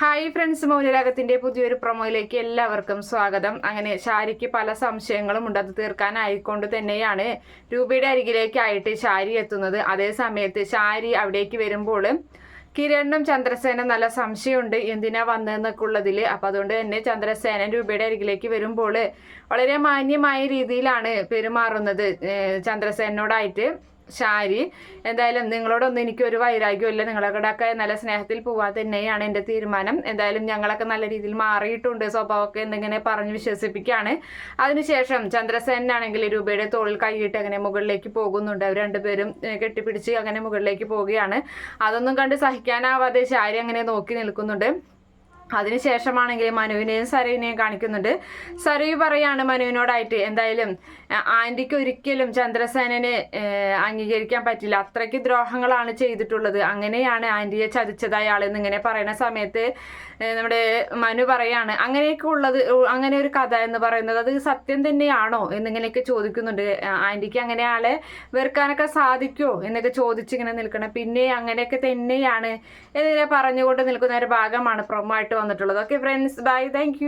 Hi friends മൗനരാഗത്തിന്റെ പുതിയൊരു പ്രൊമോയിലേക്ക് എല്ലാവർക്കും സ്വാഗതം. അങ്ങനെ ശാരിക്ക് പല സംശയങ്ങളും ഉണ്ട്. അത് തീർക്കാനായിക്കൊണ്ട് തന്നെയാണ് രൂപയുടെ അരികിലേക്കായിട്ട് ശാരി എത്തുന്നത്. അതേ സമയത്ത് ശാരി അവിടേക്ക് വരുമ്പോൾ കിരണിനും ചന്ദ്രസേന നല്ല സംശയമുണ്ട്. എന്തിനാ വന്നതെന്നൊക്കെ ഉള്ളതിൽ അപ്പം അതുകൊണ്ട് തന്നെ ചന്ദ്രസേന രൂപയുടെ അരികിലേക്ക് വരുമ്പോൾ വളരെ മാന്യമായ രീതിയിലാണ് പെരുമാറുന്നത് ചന്ദ്രസേനോടായിട്ട് ശാരി എന്തായാലും നിങ്ങളോടൊന്നും എനിക്കൊരു വൈരാഗ്യമില്ല നിങ്ങളോടൊക്കെ നല്ല സ്നേഹത്തിൽ പോവാൻ തന്നെയാണ് എന്റെ തീരുമാനം. എന്തായാലും ഞങ്ങളൊക്കെ നല്ല രീതിയിൽ മാറിയിട്ടുണ്ട്. സ്വഭാവമൊക്കെ എന്നിങ്ങനെ പറഞ്ഞ് വിശ്വസിപ്പിക്കുകയാണ് അതിനുശേഷം ചന്ദ്രസേനാണെങ്കിൽ രൂപയുടെ തോളിൽ കൈയിട്ട് അങ്ങനെ മുകളിലേക്ക് പോകുന്നുണ്ട്. അവർ രണ്ടുപേരും കെട്ടിപ്പിടിച്ച് അങ്ങനെ മുകളിലേക്ക് പോവുകയാണ്. അതൊന്നും കണ്ട് സഹിക്കാനാവാതെ ശാരി അങ്ങനെ നോക്കി നിൽക്കുന്നുണ്ട്. അതിനുശേഷമാണെങ്കിൽ മനുവിനെയും സരുവിനെയും കാണിക്കുന്നുണ്ട്. സരുവി പറയാണ് മനുവിനോടായിട്ട് എന്തായാലും ആന്റിക്ക് ഒരിക്കലും ചന്ദ്രസേനനെ അംഗീകരിക്കാൻ പറ്റില്ല. അത്രയ്ക്ക് ദ്രോഹങ്ങളാണ് ചെയ്തിട്ടുള്ളത്. അങ്ങനെയാണ് ആന്റിയെ ചതിച്ചത് അയാൾ എന്നിങ്ങനെ പറയുന്ന സമയത്ത് നമ്മുടെ മനു പറയാണ് അങ്ങനെയൊക്കെ ഉള്ളത് അങ്ങനെ ഒരു കഥ എന്ന് പറയുന്നത് അത് സത്യം തന്നെയാണോ? എന്നിങ്ങനെയൊക്കെ ചോദിക്കുന്നുണ്ട്. ആന്റിക്ക് അങ്ങനെ ആളെ വെറുക്കാനൊക്കെ സാധിക്കുമോ എന്നൊക്കെ ചോദിച്ചിങ്ങനെ നിൽക്കണം പിന്നെ അങ്ങനെയൊക്കെ തന്നെയാണ് എന്നിങ്ങനെ പറഞ്ഞുകൊണ്ട് നിൽക്കുന്ന ഒരു ഭാഗമാണ് പ്രൊമോ വന്നിട്ടുള്ളത് ഓക്കെ ഫ്രണ്ട്സ് ബൈ താങ്ക്